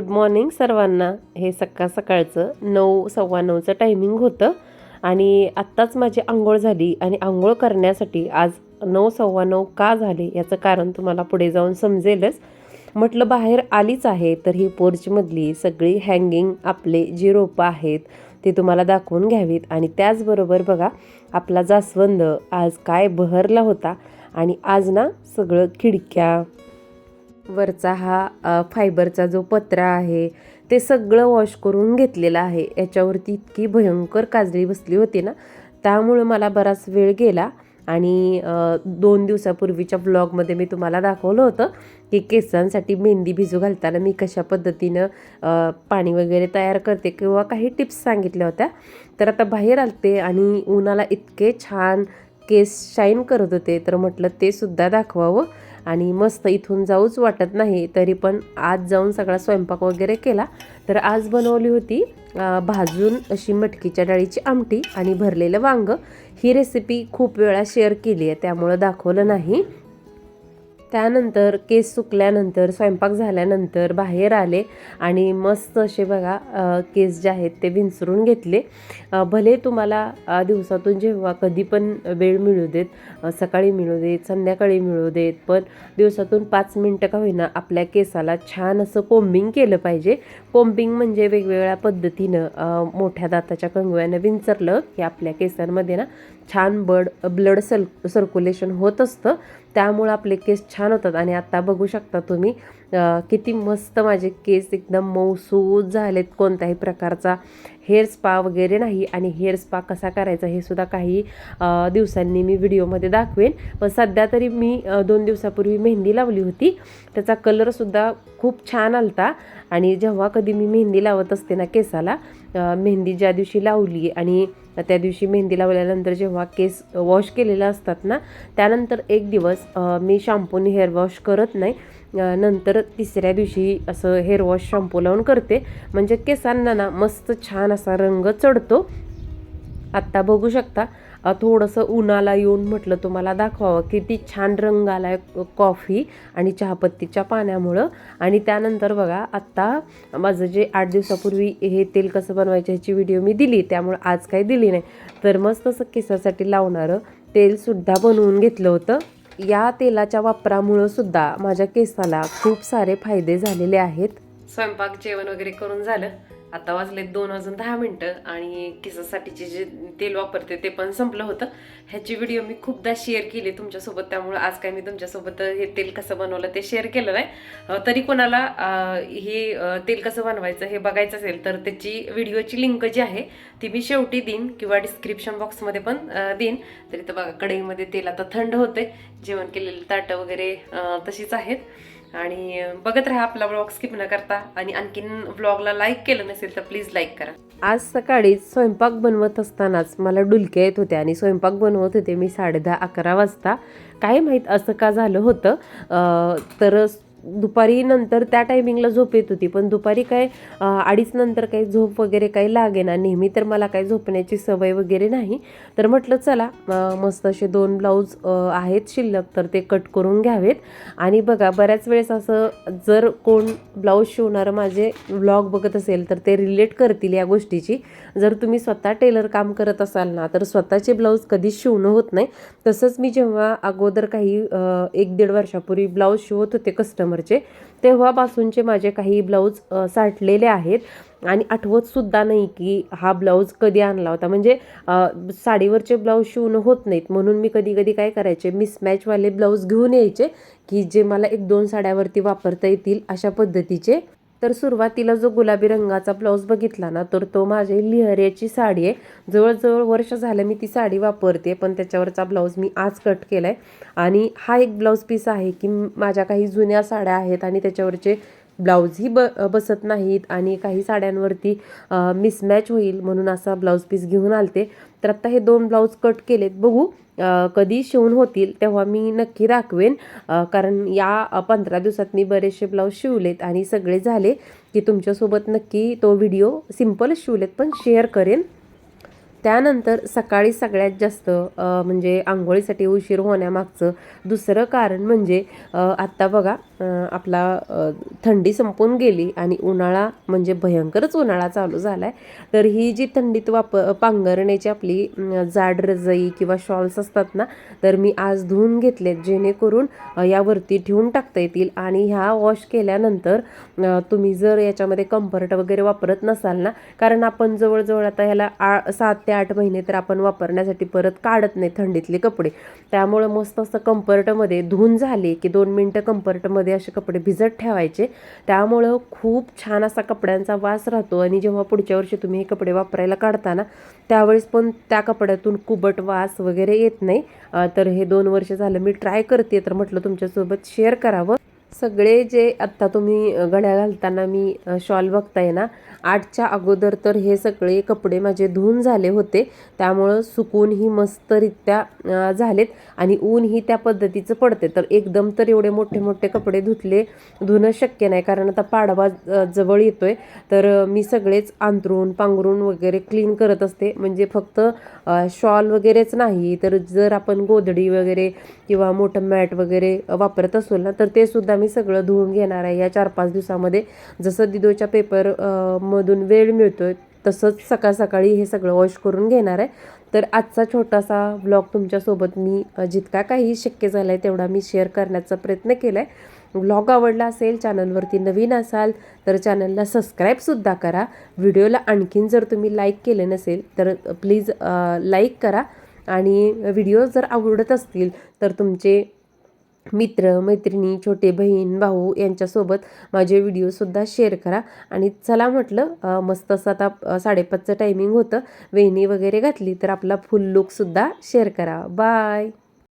Good morning सर्वांना. हे सकाळ सकाळचं नऊ सव्वा नऊचं टायमिंग होतं. आणि आत्ताच माझी आंघोळ झाली आणि आंघोळ करण्यासाठी आज नऊ सव्वा नऊ का झाले याचं कारण तुम्हाला पुढे जाऊन समजेलच. म्हटलं बाहेर आलीच आहे तर ही पोर्चमधली सगळी हँगिंग आपले जी रोपं आहेत ते तुम्हाला दाखवून घ्यावीत. आणि त्याचबरोबर बघा आपला जास्वंद आज काय बहरला होता. आणि आज ना सगळं खिडक्या वरचा हा फायबरचा जो पत्रा आहे ते सगळं वॉश करून घेतलेलं आहे. याच्यावरती इतकी भयंकर काजळी बसली होती ना त्यामुळं मला बराच वेळ गेला. आणि दोन दिवसापूर्वीच्या ब्लॉगमध्ये मी तुम्हाला दाखवलं होतं की केसांसाठी मेहंदी भिजू घालताना मी कशा पद्धतीनं पाणी वगैरे तयार करते किंवा काही टिप्स सांगितल्या होत्या. तर आता बाहेर आलते आणि उन्हाला इतके छान केस शाईन करत होते. तर म्हटलं ते सुद्धा दाखवावं. आणि मस्त इथून जाऊच वाटत नाही तरी पण आज जाऊन सगळा स्वयंपाक वगैरे केला. तर आज बनवली होती भाजून अशी मटकीच्या डाळीची आमटी आणि भरलेलं वांग. ही रेसिपी खूप वेळा शेअर केली आहे त्यामुळं दाखवलं नाही. त्यानंतर केस सुकल्यानंतर स्वयंपाक झाल्यानंतर बाहेर आले आणि मस्त असे बघा केस जे आहेत ते विंचरून घेतले. भले तुम्हाला दिवसातून जेव्हा कधी पण वेळ मिळू देत सकाळी मिळू देत संध्याकाळी मिळू देत पण दिवसातून पाच मिनटं का होईना आपल्या केसाला छान असं कोम्बिंग केलं पाहिजे. कोम्बिंग म्हणजे वेगवेगळ्या पद्धतीनं मोठ्या दाताच्या कंगव्यानं विंचरलं की आपल्या केसांमध्ये ना छान बड ब्लड सल सर्क्युलेशन होत असतं. त्यामुळं आपले केस छान होतात. आणि आत्ता बघू शकता तुम्ही किती मस्त माझे केस एकदम मऊसूद झालेत कोणत्याही प्रकारचा. हेअर स्पा वगैरे नाही आणि हेअर स्पा कसा करायचा हे सुद्धा काही दिवसांनी मी व्हिडिओमध्ये दाखवेन. पण सध्या तरी मी दोन दिवसापूर्वी मेहंदी लावली होती. त्याचा कलरसुद्धा खूप छान आलता. आणि जेव्हा कधी मी मेहंदी लावत असते ना केसाला मेहंदी ज्या दिवशी लावली आणि त्या दिवशी मेहंदी लावल्यानंतर जेव्हा केस वॉश केलेलं असतात ना त्यानंतर एक दिवस मी शॅम्पूने हेअर वॉश करत नाही. नंतर तिसऱ्या दिवशी असं हेअर वॉश शॅम्पू लावून करते. म्हणजे केसांना ना मस्त छान असा रंग चढतो. आत्ता बघू शकता थोडंसं उन्हाला येऊन म्हटलं तुम्हाला दाखवावं किती छान रंग आला आहे कॉफी आणि चहापत्तीच्या पाण्यामुळं. आणि त्यानंतर बघा आत्ता माझं जे आठ दिवसापूर्वी हे तेल कसं बनवायचं ह्याची व्हिडिओ मी दिली त्यामुळं आज काही दिली नाही. तर मस्त असं केसासाठी लावणारं तेलसुद्धा बनवून घेतलं होतं. या तेलाच्या वापरामुळं सुद्धा माझ्या केसाला खूप सारे फायदे झालेले आहेत. स्वयंपाक जेवण वगैरे करून झालं. आता वाजले दोन वाजून दहा मिनटं आणि केसासाठीचे जे तेल वापरते ते पण संपलं होतं. ह्याची व्हिडिओ मी खूपदा शेअर केली तुमच्यासोबत त्यामुळं आज काय मी तुमच्यासोबत हे तेल कसं बनवलं ते शेअर केलं नाही तरी कोणाला हे तेल कसं बनवायचं हे बघायचं असेल तर त्याची व्हिडिओची लिंक जी आहे ती मी शेवटी देईन किंवा डिस्क्रिप्शन बॉक्समध्ये पण देईन. तरी तर बघा कढईमध्ये तेल आता थंड होते जेवण केलेलं ताटं वगैरे तशीच आहेत. आणि बघत राहा आपला ब्लॉग स्किप न करता. आणि आणखीन ब्लॉगला लाईक केलं नसेल तर प्लीज लाईक करा. आज सकाळी स्वयंपाक बनवत असतानाच मला डुलक्या येत होत्या आणि स्वयंपाक बनवत होते मी साडेदहा अकरा वाजता. काय माहीत असं का झालं होतं? तर दुपारी नंतर त्या टायमिंगला झोप येत होती. पण दुपारी काय अडीच नंतर काही झोप वगैरे काही लागेना. नेहमी तर मला काही झोपण्याची सवय वगैरे नाही. तर म्हटलं चला मस्त असे दोन ब्लाऊज आहेत शिल्लक तर ते कट करून घ्यावेत. आणि बघा बऱ्याच वेळेस असं जर कोण ब्लाऊज शिवणारं माझे ब्लॉग बघत असेल तर ते रिलेट करतील या गोष्टीची. जर तुम्ही स्वतः टेलर काम करत असाल ना तर स्वतःचे ब्लाऊज कधीच शिवणं होत नाही. तसंच मी जेव्हा अगोदर काही एक दीड वर्षापूर्वी ब्लाऊज शिवत होते कस्टमर कस्टमरचे तेव्हापासूनचे माझे काही ब्लाऊज साठलेले आहेत. आणि आठवत सुद्धा नाही की हा ब्लाऊज कधी आणला होता. म्हणजे साडीवरचे ब्लाऊज शिवणं होत नाहीत. म्हणून मी कधी कधी काय करायचे मिसमॅचवाले ब्लाऊज घेऊन यायचे की जे मला एक दोन साड्यावरती वापरता येतील अशा पद्धतीचे. तर सुरुवातीला जो गुलाबी रंगाचा ब्लाऊज बघितला ना तर तो माझी लिहऱ्याची साडी आहे. जवळजवळ वर्ष झालं मी ती साडी वापरते पण त्याच्यावरचा ब्लाऊज मी आज कट केला आहे आणि हा एक ब्लाऊज पीस आहे की माझ्या काही जुन्या साड्या आहेत आणि त्याच्यावरचे ब्लाऊजही ब बसत नाहीत आणि काही साड्यांवरती मिसमॅच होईल म्हणून असा ब्लाऊज पीस घेऊन आलते. तर आत्ता हे दोन ब्लाऊज कट केलेत. बघू कधी शिवून होतील तेव्हा मी नक्की दाखवेन. कारण या पंधरा दिवसात मी बरेचसे ब्लाऊज शिवलेत आणि सगळे झाले की तुमच्यासोबत नक्की तो व्हिडिओ सिम्पलच शिवलेत पण शेअर करेन. त्यानंतर सकाळी सगळ्यात जास्त म्हणजे आंघोळीसाठी उशीर होण्यामागचं दुसरं कारण म्हणजे आत्ता बघा आपला थंडी संपून गेली आणि उन्हाळा म्हणजे भयंकरच उन्हाळा चालू झाला आहे तर ही जी थंडीत वाप पांघरण्याची आपली जाड रजई किंवा शॉल्स असतात ना तर मी आज धुवून घेतलेत जेणेकरून यावरती ठेवून टाकता येतील आणि ह्या वॉश केल्यानंतर तुम्ही जर याच्यामध्ये कम्फर्ट वगैरे वापरत नसाल ना कारण आपण जवळजवळ आता ह्याला आ सात ते आठ महिने तर आपण वापरण्यासाठी परत काढत नाही थंडीतले कपडे. त्यामुळं मस्त असं कम्फर्टमध्ये धुवून झाले की दोन मिनटं कम्फर्टमध्ये असे कपडे भिजत ठेवायचे. त्यामुळं खूप छान असा कपड्यांचा वास राहतो. आणि जेव्हा पुढच्या वर्षी तुम्ही हे कपडे वापरायला काढताना त्यावेळेस पण त्या कपड्यातून कुबट वास वगैरे येत नाही. तर हे दोन वर्ष झालं मी ट्राय करते तर म्हटलं तुमच्यासोबत शेअर करावं. सगळे जे आत्ता तुम्ही गळ्या घालताना मी शॉल बघताय ना आठच्या अगोदर तर हे सगळे कपडे माझे धुवून झाले होते. त्यामुळं सुकूनही मस्तरित्या झालेत आणि ऊनही त्या पद्धतीचं पडते तर एकदम तर एवढे मोठे मोठे कपडे धुतले धुणं शक्य नाही. कारण आता पाडवा जवळ येतो आहे तर मी सगळेच अंथरून पांघरून वगैरे क्लीन करत असते. म्हणजे फक्त शॉल वगैरेच नाही. तर जर आपण गोधडी वगैरे किंवा मोठं मॅट वगैरे वापरत असू ना तर ते सुद्धा मी सगळं धुवून घेणार आहे या चार पाच दिवसामध्ये. जसं दिदोच्या पेपर मधून वेळ मिळतोय तसंच सकाळ सकाळी हे सगळं वॉश करून घेणार आहे. तर आजचा छोटासा व्लॉग तुमच्यासोबत मी जितका काही शक्य झाला आहे तेवढा मी शेअर करण्याचा प्रयत्न केला आहे व्लॉग आवडला असेल चॅनलवरती नवीन असाल तर चॅनलला सबस्क्राईबसुद्धा करा. व्हिडिओला आणखीन जर तुम्ही लाईक केले नसेल तर प्लीज लाईक करा. आणि व्हिडिओ जर आवडत असतील तर तुमचे मित्र मैत्रिणी छोटे बहीण भाऊ यांच्यासोबत माझे व्हिडिओसुद्धा शेअर करा. आणि चला म्हटलं मस्त असं आता साडेपाचचं टायमिंग होतं. वेणी वगैरे घातली तर आपला फुल लुकसुद्धा शेअर करा. बाय